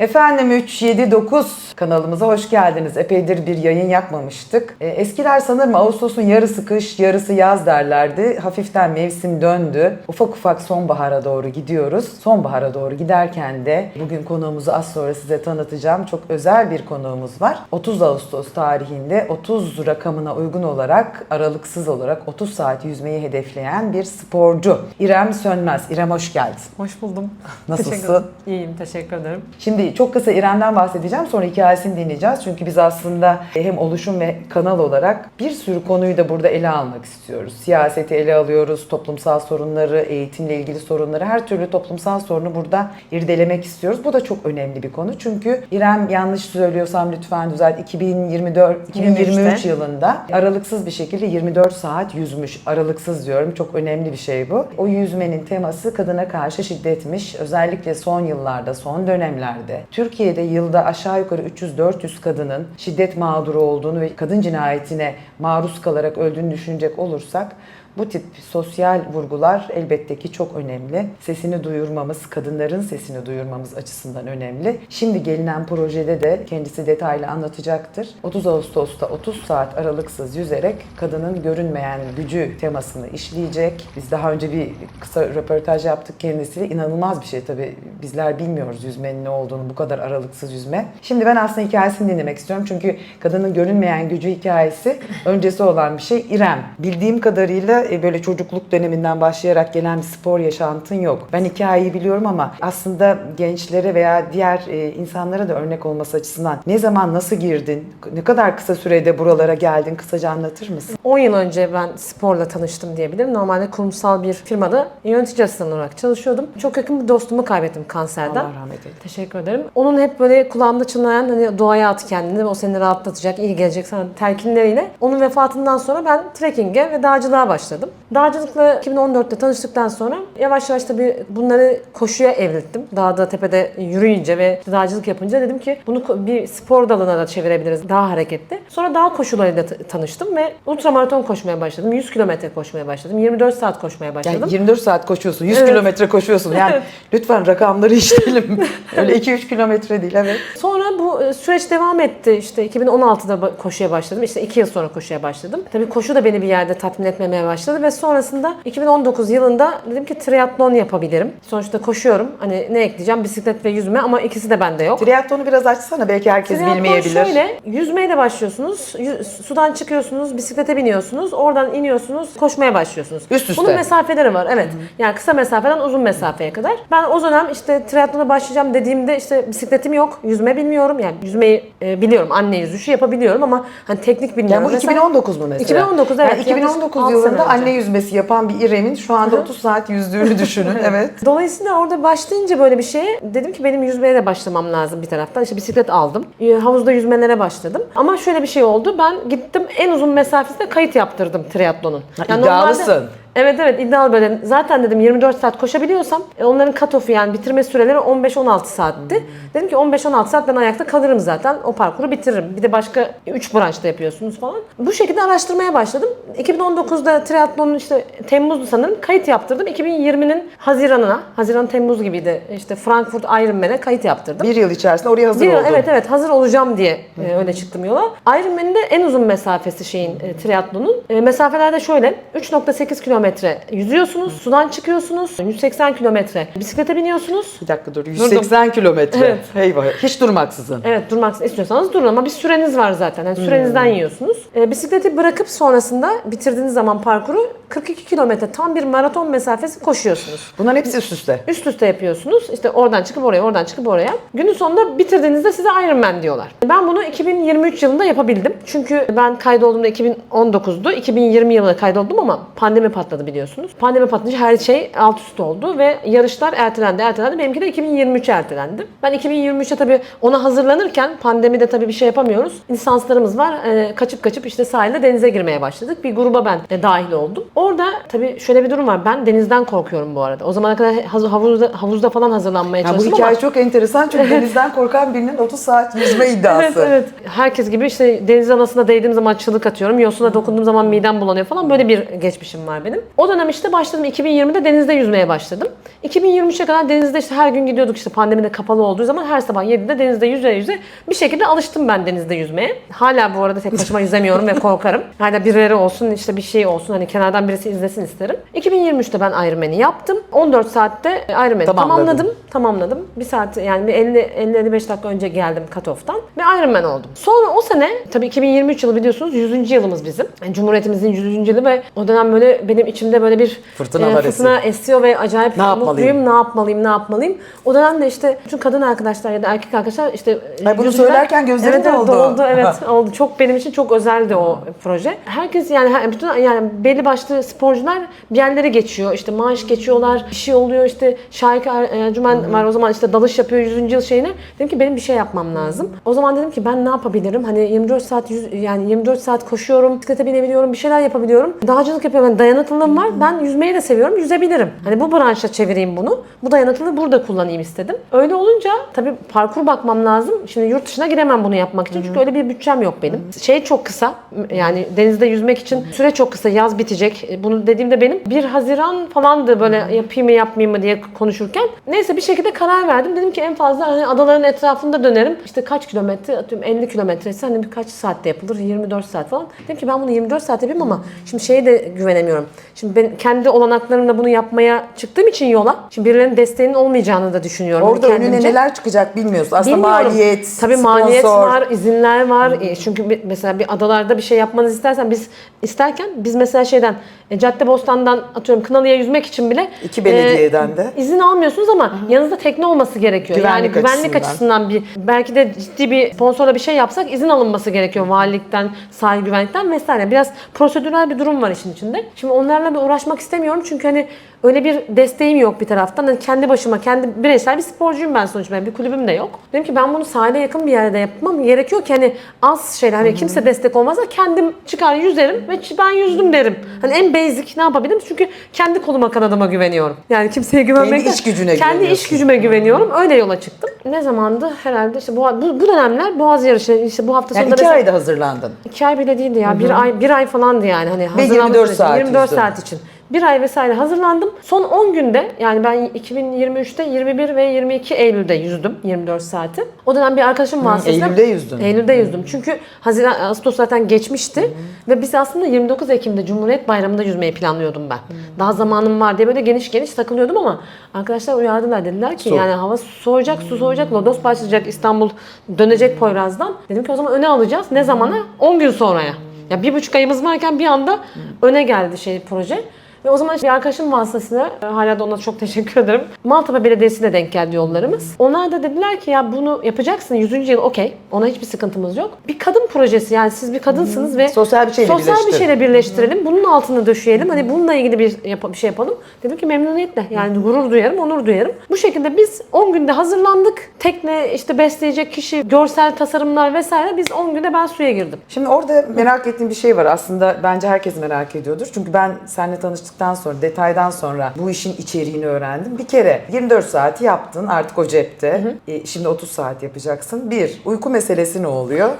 Efendim 3, 7, 9 kanalımıza hoş geldiniz. Epeydir bir yayın yapmamıştık. E, eskiler sanırım Ağustos'un yarısı kış, yarısı yaz derlerdi. Hafiften mevsim döndü. Ufak ufak sonbahara doğru gidiyoruz. Sonbahara doğru giderken de bugün konuğumuzu az sonra size tanıtacağım. Çok özel bir konuğumuz var. 30 Ağustos tarihinde 30 rakamına uygun olarak aralıksız olarak 30 saat yüzmeyi hedefleyen bir sporcu. İrem Sönmez. İrem hoş geldin. Hoş buldum. Nasılsın? Teşekkür ederim. İyiyim, teşekkür ederim. Şimdi çok kısa İrem'den bahsedeceğim sonra hikayesini dinleyeceğiz. Çünkü biz aslında hem oluşum ve kanal olarak bir sürü konuyu da burada ele almak istiyoruz. Siyaseti ele alıyoruz, toplumsal sorunları, eğitimle ilgili sorunları, her türlü toplumsal sorunu burada irdelemek istiyoruz. Bu da çok önemli bir konu. Çünkü İrem yanlış söylüyorsam lütfen düzelt. 2024 2023 23'te. yılında aralıksız bir şekilde 24 saat yüzmüş. Aralıksız diyorum. Çok önemli bir şey bu. O yüzmenin teması kadına karşı şiddetmiş. Özellikle son yıllarda, son dönemlerde Türkiye'de yılda aşağı yukarı 300-400 kadının şiddet mağduru olduğunu ve kadın cinayetine maruz kalarak öldüğünü düşünecek olursak bu tip sosyal vurgular elbette ki çok önemli. Sesini duyurmamız, kadınların sesini duyurmamız açısından önemli. Şimdi gelinen projede de kendisi detaylı anlatacaktır. 30 Ağustos'ta 30 saat aralıksız yüzerek kadının görünmeyen gücü temasını işleyecek. Biz daha önce bir kısa röportaj yaptık kendisiyle. İnanılmaz bir şey tabii. Bizler bilmiyoruz yüzmenin ne olduğunu, bu kadar aralıksız yüzme. Şimdi ben aslında hikayesini dinlemek istiyorum. Çünkü kadının görünmeyen gücü hikayesi öncesi olan bir şey. İrem, bildiğim kadarıyla e, böyle çocukluk döneminden başlayarak gelen bir spor yaşantın yok. Ben hikayeyi biliyorum ama aslında gençlere veya diğer e, insanlara da örnek olması açısından ne zaman nasıl girdin, ne kadar kısa sürede buralara geldin kısaca anlatır mısın? 10 yıl önce ben sporla tanıştım diyebilirim. Normalde kurumsal bir firmada yönetici asistanı olarak çalışıyordum. Çok yakın bir dostumu kaybettim kanserden. Allah rahmet eylesin. Teşekkür ederim. Onun hep böyle kulağımda çınlayan hani doğaya at kendini, o seni rahatlatacak, iyi gelecek sana telkinleriyle. Onun vefatından sonra ben trekkinge ve dağcılığa başladım. Dağcılıkla 2014'te tanıştıktan sonra yavaş yavaş tabii bunları koşuya evrildim. Dağda tepede yürüyünce ve dağcılık yapınca dedim ki bunu bir spor dalına da çevirebiliriz. Daha hareketli. Sonra dağ koşularıyla tanıştım ve ultramaraton koşmaya başladım. 100 kilometre koşmaya başladım. 24 saat koşmaya başladım. Yani 24 saat koşuyorsun, 100 Evet. kilometre koşuyorsun. Yani lütfen rakamları işleyelim. Öyle 2-3 kilometre değil evet. Sonra bu e, süreç devam etti. İşte 2016'da ba- koşuya başladım. İşte 2 yıl sonra koşuya başladım. Tabii koşu da beni bir yerde tatmin etmemeye başladı ve sonrasında 2019 yılında dedim ki triatlon yapabilirim. Sonuçta koşuyorum. Hani ne ekleyeceğim? Bisiklet ve yüzme ama ikisi de bende yok. Triatlonu biraz açsana belki herkes Triatlon bilmeyebilir. şöyle, yüzmeyle başlıyorsunuz, yü- sudan çıkıyorsunuz, bisiklete biniyorsunuz, oradan iniyorsunuz, koşmaya başlıyorsunuz. Üst üste. Bunun mesafeleri var, evet. Yani kısa mesafeden uzun mesafeye kadar. Ben o dönem işte triatlona başlayacağım dediğimde işte bisikletim yok, yüzme bilmiyorum. Yani yüzmeyi e, biliyorum, anne yüzüşü yapabiliyorum ama hani teknik bilmiyorum. Yani bu Mesela- 2019 mu mesela? 2019 evet. Yani 2019 Yaklaşık altı yılında sene. Anne yüzmesi yapan bir İrem'in şu anda 30 saat yüzdüğünü düşünün. evet. Dolayısıyla orada başlayınca böyle bir şeye dedim ki benim yüzmeye de başlamam lazım bir taraftan. İşte bisiklet aldım. Ee, Havuzda yüzmelere başladım. Ama şöyle bir şey oldu. Ben gittim en uzun mesafesinde kayıt yaptırdım triatlonun. Ha, iddialısın. Evet evet iddialı böyle. Zaten dedim 24 saat koşabiliyorsam e, onların cut-off'u yani bitirme süreleri 15-16 saatti. Dedim ki 15-16 saat ben ayakta kalırım zaten. O parkuru bitiririm. Bir de başka 3 branşta yapıyorsunuz falan. Bu şekilde araştırmaya başladım. 2019'da triatlonun işte Temmuz'du sanırım kayıt yaptırdım. 2020'nin Haziran'ına, Haziran Temmuz gibiydi. İşte Frankfurt Ironman'e kayıt yaptırdım. Bir yıl içerisinde oraya hazır Bir- oldun. Evet evet hazır olacağım diye e, öyle çıktım yola. Ironman'in de en uzun mesafesi şeyin e, triatlonun. E, mesafelerde şöyle 3.8 kilometre yüzüyorsunuz, sudan çıkıyorsunuz, 180 kilometre bisiklete biniyorsunuz. Bir dakika dur. 180 kilometre. Evet. Eyvah. Hiç durmaksızın. Evet durmak istiyorsanız durun ama bir süreniz var zaten. Yani sürenizden yiyorsunuz. E, bisikleti bırakıp sonrasında bitirdiğiniz zaman parkuru 42 kilometre tam bir maraton mesafesi koşuyorsunuz. Bunların hepsi üst üste. Üst üste yapıyorsunuz. İşte oradan çıkıp oraya, oradan çıkıp oraya. Günün sonunda bitirdiğinizde size Ironman diyorlar. Ben bunu 2023 yılında yapabildim. Çünkü ben kaydolduğumda 2019'du. 2020 yılında kaydoldum ama pandemi patladı biliyorsunuz. Pandemi patlayınca her şey alt üst oldu ve yarışlar ertelendi, ertelendi. Benimki de 2023'e ertelendi. Ben 2023'e tabii ona hazırlanırken pandemide tabii bir şey yapamıyoruz. İnsanslarımız var. Ee, kaçıp kaçıp işte sahilde denize girmeye başladık. Bir gruba ben de dahil oldum. Orada tabii şöyle bir durum var. Ben denizden korkuyorum bu arada. O zamana kadar havuzda, havuzda falan hazırlanmaya Ya bu çalıştım hikaye ama çok enteresan çünkü denizden korkan birinin 30 saat yüzme iddiası. Evet evet. Herkes gibi işte deniz anasına değdiğim zaman çığlık atıyorum. Yosuna dokunduğum zaman midem bulanıyor falan. Böyle bir geçmişim var benim. İstedim. O dönem işte başladım 2020'de denizde yüzmeye başladım. 2023'e kadar denizde işte her gün gidiyorduk işte pandemide kapalı olduğu zaman her sabah 7'de denizde yüze yüze bir şekilde alıştım ben denizde yüzmeye. Hala bu arada tek başıma yüzemiyorum ve korkarım. Hala birileri olsun işte bir şey olsun hani kenardan birisi izlesin isterim. 2023'te ben Ironman'i yaptım. 14 saatte Ironman'i tamamladım. Tamamladım. Bir saat yani bir 50 50-55 dakika önce geldim cut-off'tan ve Ironman oldum. Sonra o sene tabii 2023 yılı biliyorsunuz 100. yılımız bizim. Yani Cumhuriyetimizin 100. yılı ve o dönem böyle benim içimde böyle bir Fırtınalar fırtına esiyor ve acayip Ne yapmalıyım? mutluyum. Ne yapmalıyım? Ne yapmalıyım? O dönemde işte bütün kadın arkadaşlar ya da erkek arkadaşlar işte Ay bunu yüzünden- söylerken gözlerin evet, evet, doldu. doldu. Evet oldu. Çok benim için çok özeldi o proje. Herkes yani her- bütün yani belli başlı sporcular bir yerlere geçiyor. İşte maaş geçiyorlar. Bir şey oluyor işte Şahik Er- Ercümen var o zaman işte dalış yapıyor 100. yıl şeyine. Dedim ki benim bir şey yapmam lazım. O zaman dedim ki ben ne yapabilirim? Hani 24 saat yüz, yani 24 saat koşuyorum, bisiklete binebiliyorum, bir şeyler yapabiliyorum. Dağcılık yapıyorum. Yani dayanıklılığım var. Ben yüzmeyi de seviyorum. Yüzebilirim. Hani bu branşa çevireyim bunu. Bu dayanıklılığı burada kullanayım istedim. Öyle olunca tabii parkur bakmam lazım. Şimdi yurt dışına gidemem bunu yapmak için. Çünkü öyle bir bütçem yok benim. Şey çok kısa. Yani denizde yüzmek için süre çok kısa. Yaz bitecek. E, Bunu dediğimde benim 1 Haziran falandı böyle yapayım mı yapmayayım mı diye konuşurken. Neyse bir şekilde karar verdim. Dedim ki en fazla hani adaların etrafında dönerim. İşte kaç kilometre atıyorum 50 kilometre ise hani birkaç saatte yapılır 24 saat falan. Dedim ki ben bunu 24 saat yapayım ama şimdi şeye de güvenemiyorum. Şimdi ben kendi olanaklarımla bunu yapmaya çıktığım için yola. Şimdi birilerinin desteğinin olmayacağını da düşünüyorum. Orada kendimce. önüne neler çıkacak bilmiyorsun. Aslında Bilmiyorum. maliyet, Tabii sponsor. maliyet var, izinler var. E, Çünkü mesela bir adalarda bir şey yapmanızı istersen biz isterken biz mesela şeyden e, Caddebostan'dan atıyorum Kınalı'ya yüzmek için bile İki belediyeden de. izin almıyorsunuz ama yanınızda tekne olması gerekiyor. Güvenlik yani güvenlik açısından. açısından. bir belki de ciddi bir sponsorla bir şey yapsak izin alınması gerekiyor valilikten, sahil güvenlikten vesaire. Biraz prosedürel bir durum var işin içinde. Şimdi onlarla bir uğraşmak istemiyorum çünkü hani öyle bir desteğim yok bir taraftan. Hani kendi başıma, kendi bireysel bir sporcuyum ben sonuçta. Benim bir kulübüm de yok. Dedim ki ben bunu sahile yakın bir yerde yapmam gerekiyor ki hani az şeyler hani kimse destek olmazsa kendim çıkar yüzerim ve ben yüzdüm derim. Hani en basic ne yapabilirim? Çünkü kendi koluma kanadıma güveniyorum. Yani kimseye güvenmekten. iş gücüne Kendi iş güveniyorsun. gücüme güveniyorum. Öyle yola çıktım. Ne zamandı? Herhalde işte bu, bu, bu dönemler Boğaz yarışı işte bu hafta Yani sonunda iki mesela- ayda hazırlandın. İki ay bile değildi ya. Bir ay bir ay falandı yani. Hani hazırlanma 24 süreci. saat 24 yüzdün. Saat için. Bir ay vesaire hazırlandım. Son 10 günde yani ben 2023'te 21 ve 22 Eylül'de yüzdüm 24 saati. O dönem bir arkadaşım vasıtasıyla Eylül'de yüzdün. Eylül'de yüzdüm. Çünkü Haziran Ağustos zaten geçmişti ve biz aslında 29 Ekim'de Cumhuriyet Bayramı'nda yüzmeyi planlıyordum ben. Daha zamanım var diye böyle geniş geniş takılıyordum ama arkadaşlar uyardılar dediler ki Su. yani hava soğuyacak, su soğuyacak, lodos başlayacak İstanbul dönecek Poyraz'dan. Dedim ki o zaman öne alacağız. Ne zamana? 10 gün sonraya. Ya bir buçuk ayımız varken bir anda öne geldi şey proje. Ve o zaman bir arkadaşım vasıtasıyla, e, hala da ona çok teşekkür ederim. Maltepe Belediyesi'ne denk geldi yollarımız. Onlar da dediler ki ya bunu yapacaksın 100. yıl okey. Ona hiçbir sıkıntımız yok. Bir kadın projesi yani siz bir kadınsınız ve Sosyal bir şeyle sosyal bir şeyle birleştirelim. Bunun altını döşeyelim. Hani bununla ilgili bir, yap- bir şey yapalım. Dedim ki memnuniyetle. Yani gurur duyarım, onur duyarım. Bu şekilde biz 10 günde hazırlandık. Tekne işte besleyecek kişi, görsel tasarımlar vesaire. Biz 10 günde ben suya girdim. Şimdi orada merak ettiğim bir şey var. Aslında bence herkes merak ediyordur. Çünkü ben seninle tanıştıktan sonra, detaydan sonra bu işin içeriğini öğrendim. Bir kere 24 saati yaptın artık o cepte. E, şimdi 30 saat yapacaksın. Bir, uyku meselesi ne oluyor?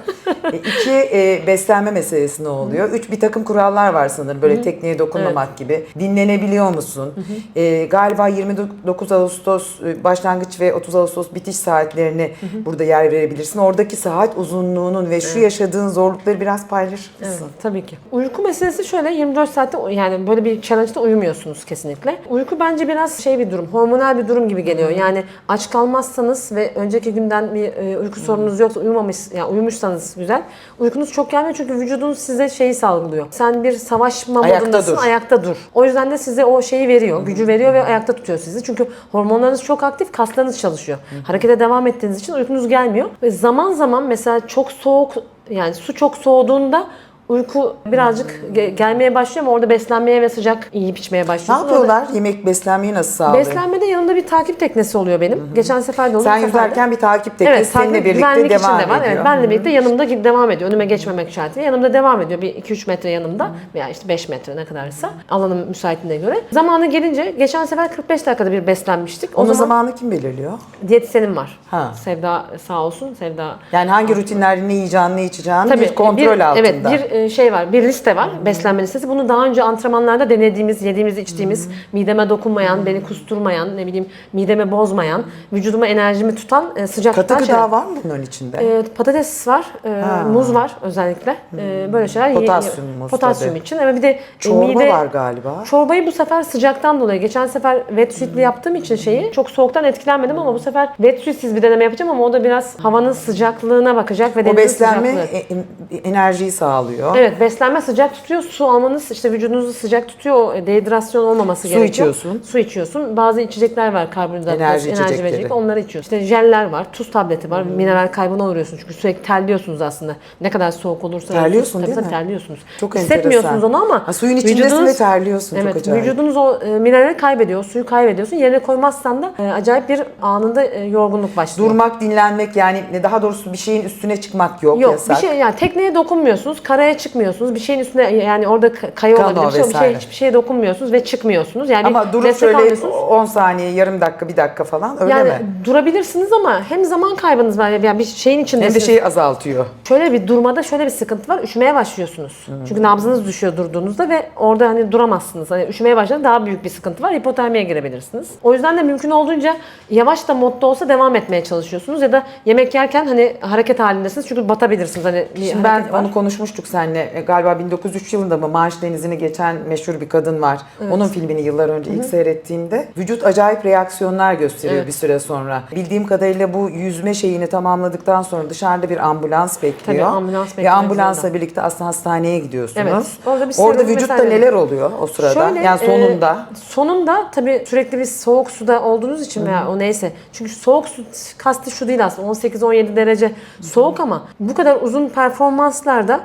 e, iki, e, beslenme meselesi ne oluyor? Üç, bir takım kurallar var sanırım. Böyle tekneye dokunmamak gibi. Dinlenebiliyor musun? E, galiba 29 Ağustos e, başlangıç ve 30 Ağustos bitiş saatlerini burada yer verebilirsin. Oradaki saat uzunluğunun ve şu yaşadığın zorlukları biraz paylaşır mısın? Tabii ki. Uyku meselesi şöyle 24 saatte yani böyle bir challenge'da uyumuyorsunuz kesinlikle. Uyku bence biraz şey bir durum, hormonal bir durum gibi geliyor. Yani aç kalmazsanız ve önceki günden bir e, uyku sorununuz yoksa uyumamış yani uyumuşsanız güzel. Uykunuz çok gelmiyor çünkü vücudunuz size şeyi salgılıyor. Sen bir savaşma Ayakta modundasın, dur. ayakta dur. O yüzden de size o şeyi veriyor, gücü veriyor ve ayakta tutuyor sizi. Çünkü hormonlarınız çok aktif, kaslarınız çalışıyor. Harekete devam ettiğiniz için uykunuz gelmiyor. Ve zaman zaman mesela çok soğuk yani su çok soğuduğunda uyku birazcık ge- gelmeye başlıyor ama orada beslenmeye ve sıcak yiyip içmeye Ne başlıyorsun. yapıyorlar? Yemek beslenmeyi nasıl sağlıyor? Beslenmede yanımda bir takip teknesi oluyor benim. Geçen sefer de oldu. Sen bu sefer de- yüzerken bir takip teknesi Evet, seninle takip birlikte güvenlik devam içinde var. ediyor. Evet, benle birlikte yanımda gi- devam ediyor. Önüme geçmemek şartıyla yanımda devam ediyor. Bir 2-3 metre yanımda veya işte 5 metre ne kadarsa alanım müsaitliğine göre. Zamanı gelince geçen sefer 45 dakikada bir beslenmiştik. O Onun zaman zamanı kim belirliyor? diyetisyenim var. Ha. Sevda sağ olsun. Sevda Yani hangi rutinlerde ne yiyeceğini, ne içeceğini bir kontrol bir, altında. Evet bir e, şey var, bir liste var, beslenme listesi. Bunu daha önce antrenmanlarda denediğimiz, yediğimiz, içtiğimiz, mideme dokunmayan, beni kusturmayan, ne bileyim midemi bozmayan, vücuduma enerjimi tutan, e, sıcak Katı tutan gıda şeyler. var mı bunların içinde? E, patates var, e, Ha. muz var özellikle. E, böyle şeyler. Potasyum, muz Potasyum tabii. için. Evet bir de e, Çorba mide, var galiba. Çorbayı bu sefer sıcaktan dolayı, geçen sefer wet suit'li yaptığım için şeyi çok soğuktan etkilenmedim ama bu sefer wet suit'siz bir deneme yapacağım ama o da biraz havanın sıcaklığına bakacak ve O denizin beslenme sıcaklığı. e- e- enerjiyi sağlıyor. Evet beslenme sıcak tutuyor. Su almanız işte vücudunuzu sıcak tutuyor. O dehidrasyon olmaması Su gerekiyor. içiyorsun. Su içiyorsun. Bazı içecekler var karbonhidrat, Enerji enerji, içecekleri. verecek. Onları içiyorsun. İşte jeller var, tuz tableti var. Mineral kaybına uğruyorsun çünkü sürekli terliyorsunuz aslında. Ne kadar soğuk olursa Terliyorsun tabii değil tabii mi? terliyorsunuz. Çok Hissetmiyorsunuz enteresan. onu ama Ha, suyun içindesin ve terliyorsun. Çok Evet, acayip. vücudunuz o e, minerali kaybediyor, suyu kaybediyorsun. Yerine koymazsan da e, acayip bir anında e, yorgunluk başlıyor. Durmak, dinlenmek yani daha doğrusu bir şeyin üstüne çıkmak yok, Yok yasak. bir şey yani tekneye dokunmuyorsunuz, karaya çıkmıyorsunuz. Bir şeyin üstüne yani orada ka- kaya Kano olabilir. Bir şey, bir şey, hiçbir şeye dokunmuyorsunuz ve çıkmıyorsunuz. Yani Ama durup şöyle almıyorsunuz. 10 saniye, yarım dakika, bir dakika falan öyle yani mi? durabilirsiniz ama hem zaman kaybınız var. Yani bir şeyin Hem içindesiniz. de şeyi azaltıyor. Şöyle bir durmada şöyle bir sıkıntı var. Üşümeye başlıyorsunuz. Hmm. Çünkü nabzınız düşüyor durduğunuzda ve orada hani duramazsınız. Hani üşümeye başladığında daha büyük bir sıkıntı var. Hipotermiye girebilirsiniz. O yüzden de mümkün olduğunca yavaş da modda olsa devam etmeye çalışıyorsunuz ya da yemek yerken hani hareket halindesiniz çünkü batabilirsiniz. Hani bir Şimdi ben var. onu konuşmuştuk seninle. E, Galiba 1903 yılında mı Maaş Denizi'ni geçen meşhur bir kadın var. Onun filmini yıllar önce ilk seyrettiğimde vücut acayip reaksiyonlar gösteriyor Evet. bir süre sonra. Bildiğim kadarıyla bu yüzme şeyini tamamladıktan sonra dışarıda bir ambulans bekliyor. Tabii, ambulans Ve beklemek ambulansla zorunda. birlikte aslında hastaneye gidiyorsunuz. Evet, orada bir Orada vücutta vesaire. neler oluyor o sırada? Şöyle, yani sonunda. e, sonunda tabii sürekli bir soğuk suda olduğunuz için veya o neyse. Çünkü soğuk su kastı şu değil aslında 18-17 derece soğuk ama bu kadar uzun performanslarda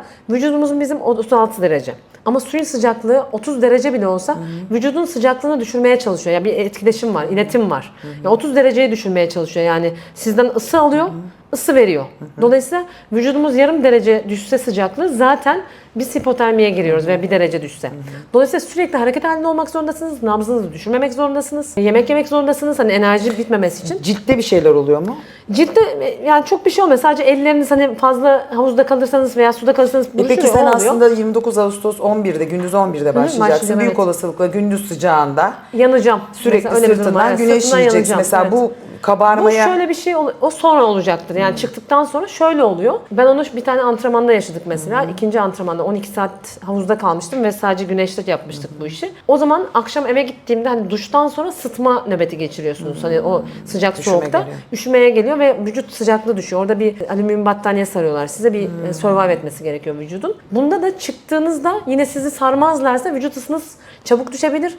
vücudumuzun bizim 36 derece. Ama suyun sıcaklığı 30 derece bile olsa vücudun sıcaklığını düşürmeye çalışıyor. Yani bir etkileşim var, iletim var. Yani 30 dereceyi düşürmeye çalışıyor. Yani sizden ısı alıyor, ısı veriyor. Dolayısıyla vücudumuz yarım derece düşse sıcaklığı zaten biz hipotermiye giriyoruz ve bir derece düşse. Dolayısıyla sürekli hareket halinde olmak zorundasınız. Nabzınızı düşürmemek zorundasınız. Yemek yemek zorundasınız. Hani enerji bitmemesi için. Ciltte bir şeyler oluyor mu? Ciltte yani çok bir şey olmuyor. Sadece elleriniz hani fazla havuzda kalırsanız veya suda kalırsanız E peki sen aslında 29 Ağustos 11'de gündüz 11'de başlayacaksın. başlayacağım, Büyük evet. olasılıkla gündüz sıcağında yanacağım. sürekli Mesela öyle bir durum var. sırtından güneş Sırtından yiyeceksin. yanacağım, Mesela evet. bu kabarmaya Bu şöyle bir şey o sonra olacaktır. Yani çıktıktan sonra şöyle oluyor. Ben onu bir tane antrenmanda yaşadık mesela. İkinci antrenmanda 12 saat havuzda kalmıştım ve sadece güneşte yapmıştık bu işi. O zaman akşam eve gittiğimde hani duştan sonra sıtma nöbeti geçiriyorsunuz. Hani o sıcak Üşüme soğukta geliyor. üşümeye geliyor ve vücut sıcaklığı düşüyor. Orada bir alüminyum battaniye sarıyorlar. Size bir e, survive etmesi gerekiyor vücudun. Bunda da çıktığınızda yine sizi sarmazlarsa vücut ısınız çabuk düşebilir.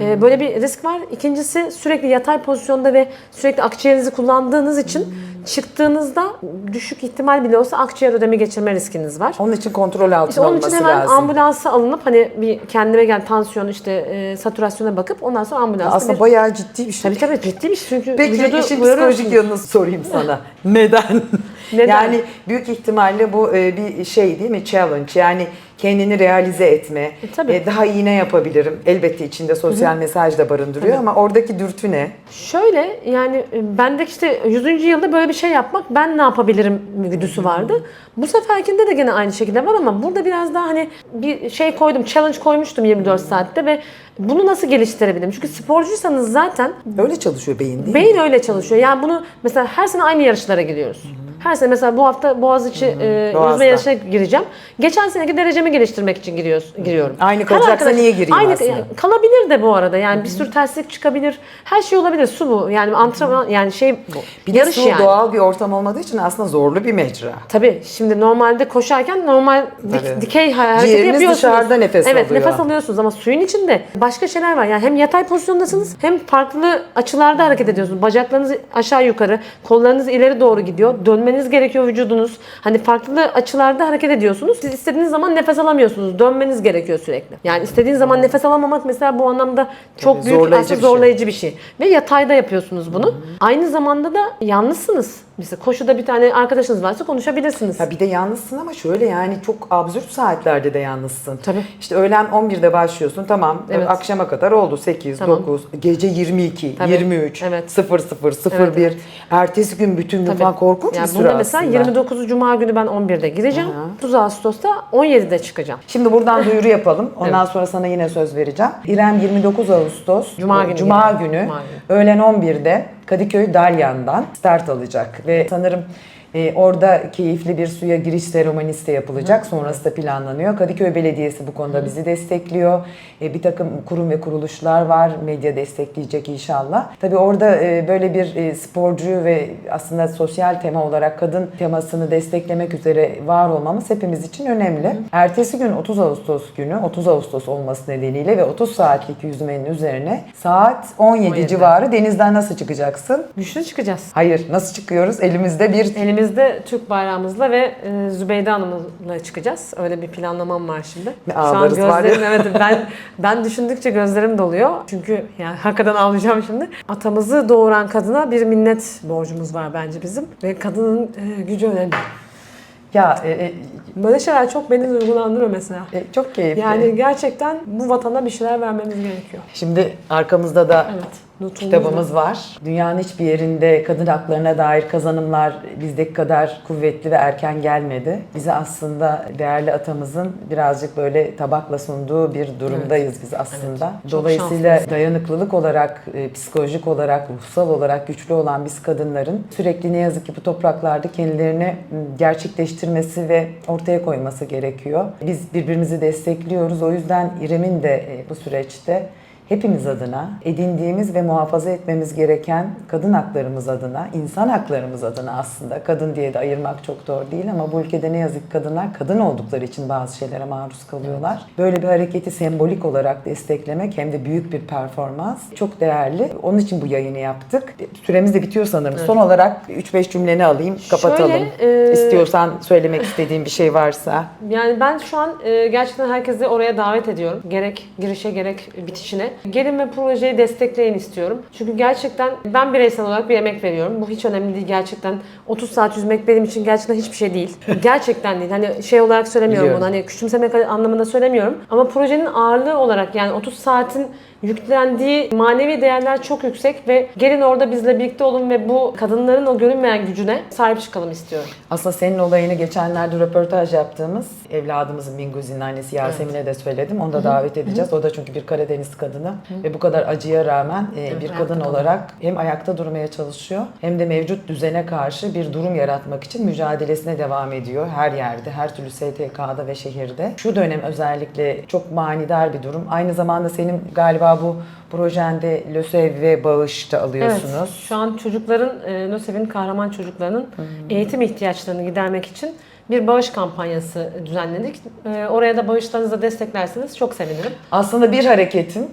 E, böyle bir risk var. İkincisi sürekli yatay pozisyonda ve sürekli akciğerinizi kullandığınız için çıktığınızda düşük ihtimal bile olsa akciğer ödemi geçirme riskiniz var. onun için kontrol altına İşte onun için hemen lazım. ambulansa alınıp hani bir kendime gel tansiyon işte e, satürasyona bakıp ondan sonra ambulansa Aslında bir... bayağı ciddi bir şey. Tabii tabii ciddi bir şey çünkü Peki işin psikolojik yanını sorayım sana. Neden? Neden? Yani büyük ihtimalle bu e, bir şey değil mi? Challenge. Yani kendini realize etme. E, tabii. E, daha iyi ne yapabilirim? Elbette içinde sosyal mesaj da barındırıyor ama oradaki dürtü ne? Şöyle yani e, bendeki işte 100. yılda böyle bir şey yapmak ben ne yapabilirim güdüsü vardı. Bu seferkinde de gene aynı şekilde var ama burada biraz daha hani bir şey koydum, challenge koymuştum 24 saatte ve bunu nasıl geliştirebilirim? Çünkü sporcuysanız zaten Öyle çalışıyor beyin değil mi? Beyin öyle çalışıyor. Yani bunu mesela her sene aynı yarışlara gidiyoruz. Her sene mesela bu hafta Boğaziçi e, Boğaz'da. yüzme yarışına gireceğim. Geçen seneki derecemi geliştirmek için giriyoruz, giriyorum. Aynı kalacaksa arkadaş- niye gireyim aynı, aslında? yani kalabilir de bu arada. Yani bir sürü terslik çıkabilir. Her şey olabilir. Su bu. Yani antrenman yani şey Bir de yarış su yani. doğal bir ortam olmadığı için aslında zorlu bir mecra. Tabii şimdi normalde koşarken normal dik- Tabii. dikey hareket Ciğeriniz yapıyorsunuz. dışarıda nefes evet, alıyor. nefes alıyorsunuz ama suyun içinde başka şeyler var. Yani hem yatay pozisyondasınız hem farklı açılarda hareket ediyorsunuz. Bacaklarınız aşağı yukarı, kollarınız ileri doğru gidiyor. Dönmeniz gerekiyor vücudunuz. Hani farklı açılarda hareket ediyorsunuz. Siz istediğiniz zaman nefes alamıyorsunuz. Dönmeniz gerekiyor sürekli. Yani istediğiniz zaman nefes alamamak mesela bu anlamda çok Tabii, büyük zorlayıcı aslında bir şey. zorlayıcı bir şey. Ve yatayda yapıyorsunuz bunu. Aynı zamanda da yalnızsınız. Mesela koşuda bir tane arkadaşınız varsa konuşabilirsiniz. Ya bir de yalnızsın ama şöyle yani çok absürt saatlerde de yalnızsın. Tabii. İşte öğlen 11'de başlıyorsun tamam Evet. akşama kadar oldu 8, Tamam. 9, gece 22, Tabii. 23, Evet. 00, 01. Evet, evet. Ertesi gün bütün gün Tabii. falan korkunç bir süre Bunda mesela aslında. 29 Cuma günü ben 11'de gireceğim. Aha. 30 Ağustos'ta 17'de çıkacağım. Şimdi buradan duyuru yapalım. Ondan sonra sana yine söz vereceğim. İrem 29 Ağustos Cuma günü Cuma günü Cuma günü. öğlen 11'de Kadıköy Dalyan'dan start alacak ve sanırım e, orada keyifli bir suya giriş seremonisi de yapılacak. Sonrası da planlanıyor. Kadıköy Belediyesi bu konuda bizi destekliyor. E, bir takım kurum ve kuruluşlar var. Medya destekleyecek inşallah. Tabii orada e, böyle bir e, sporcu ve aslında sosyal tema olarak kadın temasını desteklemek üzere var olmamız hepimiz için önemli. Ertesi gün 30 Ağustos günü 30 Ağustos olması nedeniyle ve 30 saatlik yüzmenin üzerine saat 17, 17. civarı denizden nasıl çıkacaksın? Güçlü çıkacağız. Hayır nasıl çıkıyoruz? Elimizde bir Elimizde Türk bayrağımızla ve e, Zübeyde Hanım'la çıkacağız. Öyle bir planlamam var şimdi. Şu an gözlerim evet ben ben düşündükçe gözlerim doluyor. Çünkü yani hakikaten ağlayacağım şimdi. Atamızı doğuran kadına bir minnet borcumuz var bence bizim ve kadının e, gücü önemli. ya e, e, Böyle şeyler çok beni duygulandırıyor mesela. e, çok keyifli. Yani gerçekten bu vatana bir şeyler vermemiz gerekiyor. Şimdi arkamızda da Evet. Nutumuz kitabımız var. Dünyanın hiçbir yerinde kadın haklarına dair kazanımlar bizdeki kadar kuvvetli ve erken gelmedi. Bize aslında değerli atamızın birazcık böyle tabakla sunduğu bir durumdayız biz aslında. Çok Dolayısıyla şanslıyız. dayanıklılık olarak, e, psikolojik olarak, ruhsal olarak güçlü olan biz kadınların sürekli ne yazık ki bu topraklarda kendilerini gerçekleştirmesi ve ortaya koyması gerekiyor. Biz birbirimizi destekliyoruz. O yüzden İrem'in de e, bu süreçte hepimiz adına edindiğimiz ve muhafaza etmemiz gereken kadın haklarımız adına, insan haklarımız adına aslında kadın diye de ayırmak çok doğru değil ama bu ülkede ne yazık ki kadınlar kadın oldukları için bazı şeylere maruz kalıyorlar. Böyle bir hareketi sembolik olarak desteklemek hem de büyük bir performans çok değerli. Onun için bu yayını yaptık. Süremiz de bitiyor sanırım. Son olarak 3-5 cümleni alayım, kapatalım. Şöyle, e, İstiyorsan söylemek istediğin bir şey varsa. Yani ben şu an e, gerçekten herkesi oraya davet ediyorum. Gerek girişe gerek bitişine. Gelin ve projeyi destekleyin istiyorum. Çünkü gerçekten ben bireysel olarak bir emek veriyorum. Bu hiç önemli değil gerçekten. 30 saat yüzmek benim için gerçekten hiçbir şey değil. Gerçekten değil. Hani şey olarak söylemiyorum Biliyorum. bunu. Hani küçümsemek anlamında söylemiyorum. Ama projenin ağırlığı olarak yani 30 saatin yüklendiği manevi değerler çok yüksek ve gelin orada bizle birlikte olun ve bu kadınların o görünmeyen gücüne sahip çıkalım istiyorum. Aslında senin olayını geçenlerde röportaj yaptığımız evladımızın Minguzi'nin annesi Yasemin'e de söyledim. Onu da davet edeceğiz. O da çünkü bir Karadeniz kadını ve bu kadar acıya rağmen e, bir ayakta kadın duruyor. olarak hem ayakta durmaya çalışıyor hem de mevcut düzene karşı bir durum yaratmak için mücadelesine devam ediyor. Her yerde, her türlü STK'da ve şehirde. Şu dönem özellikle çok manidar bir durum. Aynı zamanda senin galiba bu projende LÖSEV ve bağış da alıyorsunuz. Evet, şu an çocukların, e, LÖSEV'in kahraman çocuklarının eğitim ihtiyaçlarını gidermek için bir bağış kampanyası düzenledik. E, oraya da bağışlarınızı desteklerseniz çok sevinirim. Aslında bir hareketin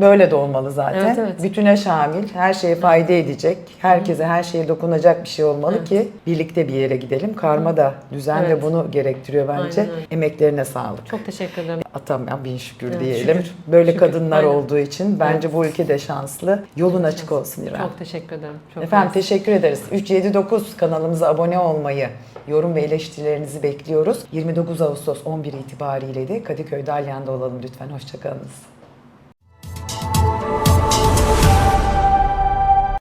böyle de olmalı zaten. Evet, evet. Bütüne şamil, her şeye fayda edecek, herkese her şeye dokunacak bir şey olmalı ki birlikte bir yere gidelim. Karma da, düzen de Evet. bunu gerektiriyor bence. Aynen. Emeklerine sağlık. Çok teşekkür ederim. Atam ya bin şükür Evet, diyelim. şükür. Böyle Şükür. kadınlar Aynen. olduğu için bence bu ülke de şanslı. Yolun açık olsun İrem. Çok teşekkür ederim. Çok Efendim mersi. teşekkür ederiz. 379 kanalımıza abone olmayı, yorum ve eleştirilerinizi bekliyoruz. 29 Ağustos 11 itibariyle de Kadıköy Dalyan'da olalım lütfen. Hoşçakalınız.